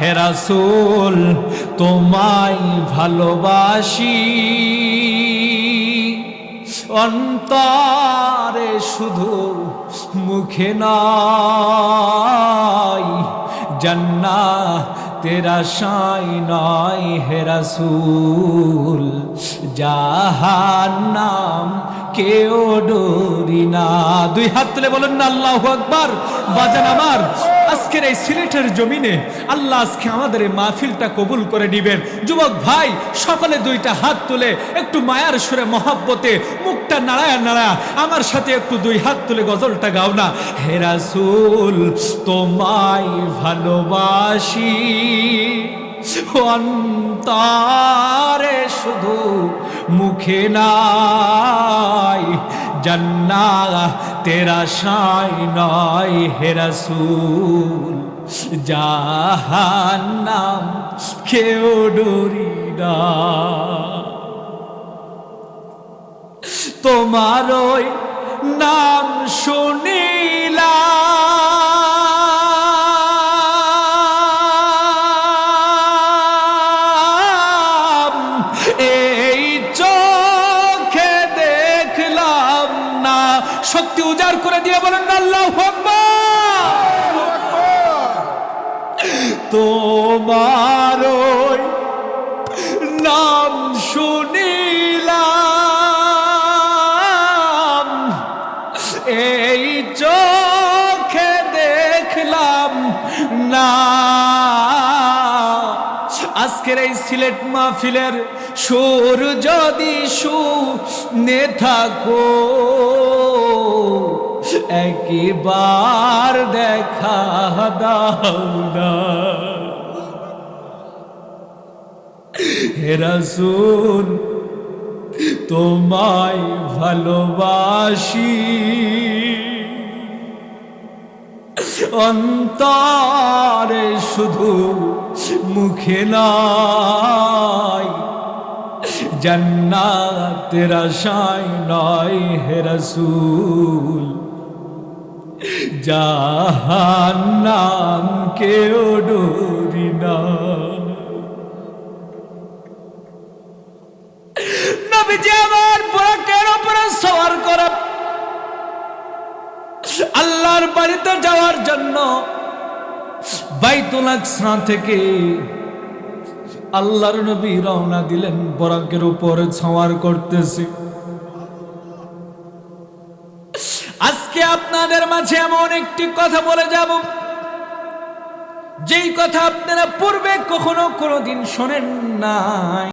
হেরাসুল তোমায় ভালোবাসি। অন্তরে শুধু মুখে নয় জান্না তেরা সাই নয় হেরাসুল জাহান্নাম কেউ ডরি না। দুই হাত তুলে বলুন না, আল্লাহ আকবার। বাজান আমার, আজকের এই সিলেটের জমিনে আল্লাহ আজকে আমাদের এই মাহফিলটা কবুল করে নিবেন। যুবক ভাই, সকলে দুইটা হাত তুলে একটু মায়ার সুরে মহাব্বতে মুখটা নাড়ায় নাড়া আমার সাথে একটু দুই হাত তুলে গজলটা গাও না। হেরাসুল তোমায় ভালোবাসি। অন্তরে শুধু মুখে নাই। জান্না তেরা সাই নয় হেরাসুল জাহান্নাম কেউ ডরি না। তোমার ওই নাম শুনিলাম সত্যি উজাড় করে দিয়ে বলেন আল্লাহ তোমার নাম শুনিলাম এই চোখে দেখলাম না আজকের এই সিলেট মাহফিলের সুর যদি শুনে থাকো একবার দেখা না। হেরাসুন তোমায় ভালোবাসি। অন্তরে শুধু মুখে নয় জান্নাতের আশায় নয় হেরাসুল জাহান্নাম কেউ ডরি না। নবীজি আমার পোড়াকের উপরে সওয়ার করে আল্লাহর বাড়িতে যাওয়ার জন্য বাইতুল আকসা থেকে আল্লাহর নবী রওনা দিলেন, বরাকের উপরে ছাওয়ার করতেছে। আজকে আপনাদের মাঝে এমন একটি কথা বলে যাব, যেই কথা আপনারা পূর্বে কখনো কোনোদিন শোনেন নাই।